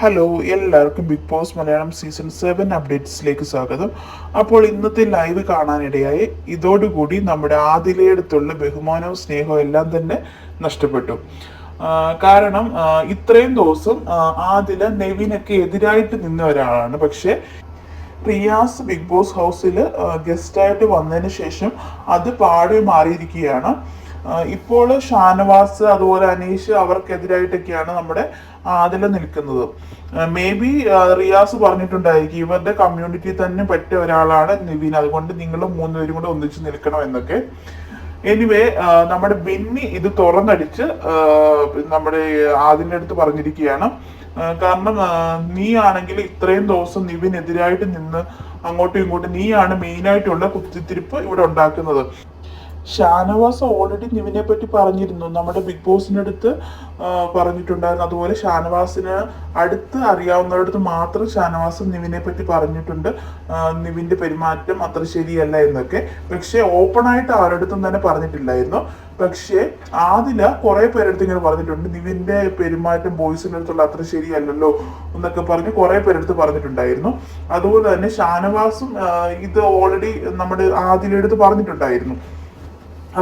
Hello എല്ലാവർക്കും big boss Malayalam season seven അപ്ഡേറ്റ്സിലേക്ക് സ്വാഗതം. അപ്പോൾ ഇന്നത്തെ ലൈവ് കാണാനിടയായി. ഇതോടുകൂടി നമ്മുടെ ആദിലയടുത്തുള്ള ബഹുമാനവും സ്നേഹവും എല്ലാം തന്നെ നഷ്ടപ്പെട്ടു. കാരണം ഇത്രയും ദിവസം ആദില നെവിനൊക്കെ എതിരായിട്ട് നിന്ന ഒരാളാണ്. പക്ഷേ റിയാസ് ബിഗ് ബോസ് ഹൗസിൽ ഗസ്റ്റായിട്ട് വന്നതിന് ശേഷം അത് പാടെ മാറിയിരിക്കുകയാണ്. ഇപ്പോൾ ഷാനവാസ് അതുപോലെ അനീഷ് അവർക്കെതിരായിട്ടൊക്കെയാണ് നമ്മുടെ ആദില നിൽക്കുന്നത്. മേ ബി റിയാസ് പറഞ്ഞിട്ടുണ്ടായിരിക്കും ഇവരുടെ കമ്മ്യൂണിറ്റി തന്നെ പറ്റിയ ഒരാളാണ് നിവിൻ. അതുകൊണ്ട് നിങ്ങൾ മൂന്നുപേരും കൂടെ ഒന്നിച്ച് നിൽക്കണം എന്നൊക്കെ. എനിവേ നമ്മുടെ ബിന്നി ഇത് തുറന്നടിച്ച് നമ്മുടെ ആദിന്റെ അടുത്ത് പറഞ്ഞിരിക്കുകയാണ്. കാരണം നീ ആണെങ്കിൽ ഇത്രയും ദിവസം നിവിനെതിരായിട്ട് നിന്ന് അങ്ങോട്ടും ഇങ്ങോട്ടും നീയാണ് മെയിനായിട്ടുള്ള കുത്തിത്തിരിപ്പ് ഇവിടെ ഉണ്ടാക്കുന്നത്. ഷാനവാസ് ഓൾറെഡി നിവിനെ പറ്റി പറഞ്ഞിരുന്നു. നമ്മുടെ ബിഗ് ബോസിനടുത്ത് അടുത്ത് പറഞ്ഞിട്ടുണ്ടായിരുന്നു. അതുപോലെ ഷാനവാസിന് അടുത്ത് അറിയാവുന്നവരടുത്ത് മാത്രം ഷാനവാസ് നിവിനെ പറ്റി പറഞ്ഞിട്ടുണ്ട്. നിവിന്റെ പെരുമാറ്റം അത്ര ശരിയല്ല എന്നൊക്കെ. പക്ഷേ ഓപ്പൺ ആയിട്ട് ആരടുത്തും തന്നെ പറഞ്ഞിട്ടില്ലായിരുന്നു. പക്ഷേ ആദില കുറെ പേരെടുത്ത് ഇങ്ങനെ പറഞ്ഞിട്ടുണ്ട്. നിവിന്റെ പെരുമാറ്റം ബോയ്സിന്റെ അടുത്തുള്ള അത്ര ശരിയല്ലല്ലോ എന്നൊക്കെ പറഞ്ഞ് കുറെ പേരെടുത്ത് പറഞ്ഞിട്ടുണ്ടായിരുന്നു. അതുപോലെ തന്നെ ഷാനവാസും ഇത് ഓൾറെഡി നമ്മുടെ ആദിലെടുത്ത് പറഞ്ഞിട്ടുണ്ടായിരുന്നു.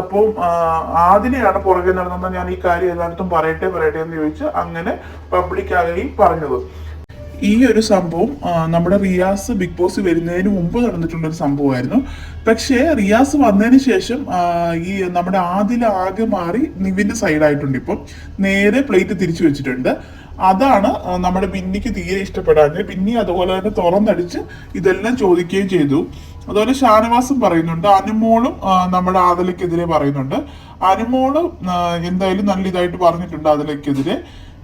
അപ്പം ആദിനെയാണ് പുറകെ നടന്നത് ഞാൻ ഈ കാര്യം എല്ലായിടത്തും പറയട്ടെ പറയട്ടെ എന്ന് ചോദിച്ച് അങ്ങനെ പബ്ലിക്കായി പറഞ്ഞത്. ഈ ഒരു സംഭവം നമ്മുടെ റിയാസ് ബിഗ് ബോസ് വരുന്നതിന് മുമ്പ് നടന്നിട്ടുള്ള ഒരു സംഭവമായിരുന്നു. പക്ഷേ റിയാസ് വന്നതിന് ശേഷം ഈ നമ്മുടെ ആദില ആകെ മാറി നിവിന്റെ സൈഡായിട്ടുണ്ട് ഇപ്പം. നേരെ പ്ലേറ്റ് തിരിച്ചു വെച്ചിട്ടുണ്ട്. അതാണ് നമ്മുടെ പിന്നിക്ക് തീരെ ഇഷ്ടപ്പെടാഞ്ഞത്. പിന്നി അതുപോലെ തന്നെ തുറന്നടിച്ച് ഇതെല്ലാം ചോദിക്കുകയും ചെയ്തു. അതുപോലെ ഷാനവാസും പറയുന്നുണ്ട് അനുമോളും നമ്മുടെ ആദലയ്ക്കെതിരെ പറയുന്നുണ്ട്. അനുമോൾ എന്തായാലും നല്ല ഇതായിട്ട് പറഞ്ഞിട്ടുണ്ട് ആദലയ്ക്കെതിരെ.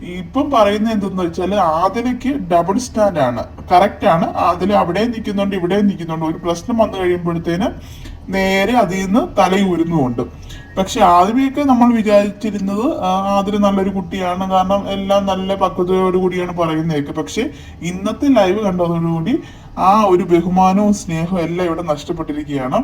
ഇപ്പം പറയുന്ന എന്തെന്ന് വെച്ചാൽ ആദിലയ്ക്ക് ഡബിൾ സ്റ്റാൻഡ് ആണ്. കറക്റ്റ് ആണ്. ആദില അവിടെ നിൽക്കുന്നുണ്ട് ഇവിടെ നിൽക്കുന്നുണ്ട്. ഒരു പ്രശ്നം വന്നു കഴിയുമ്പോഴത്തേന് നേരെ അതിൽ നിന്ന് തലയൂരുന്നുമുണ്ട്. പക്ഷെ ആദ്യമൊക്കെ നമ്മൾ വിചാരിച്ചിരുന്നത് ആതിര നല്ലൊരു കുട്ടിയാണ്. കാരണം എല്ലാം നല്ല പക്വതയോട് കൂടിയാണ് പറയുന്നതൊക്കെ. പക്ഷെ ഇന്നത്തെ ലൈവ് കണ്ടതോടുകൂടി ആ ഒരു ബഹുമാനവും സ്നേഹവും എല്ലാം ഇവിടെ നഷ്ടപ്പെട്ടിരിക്കുകയാണ്.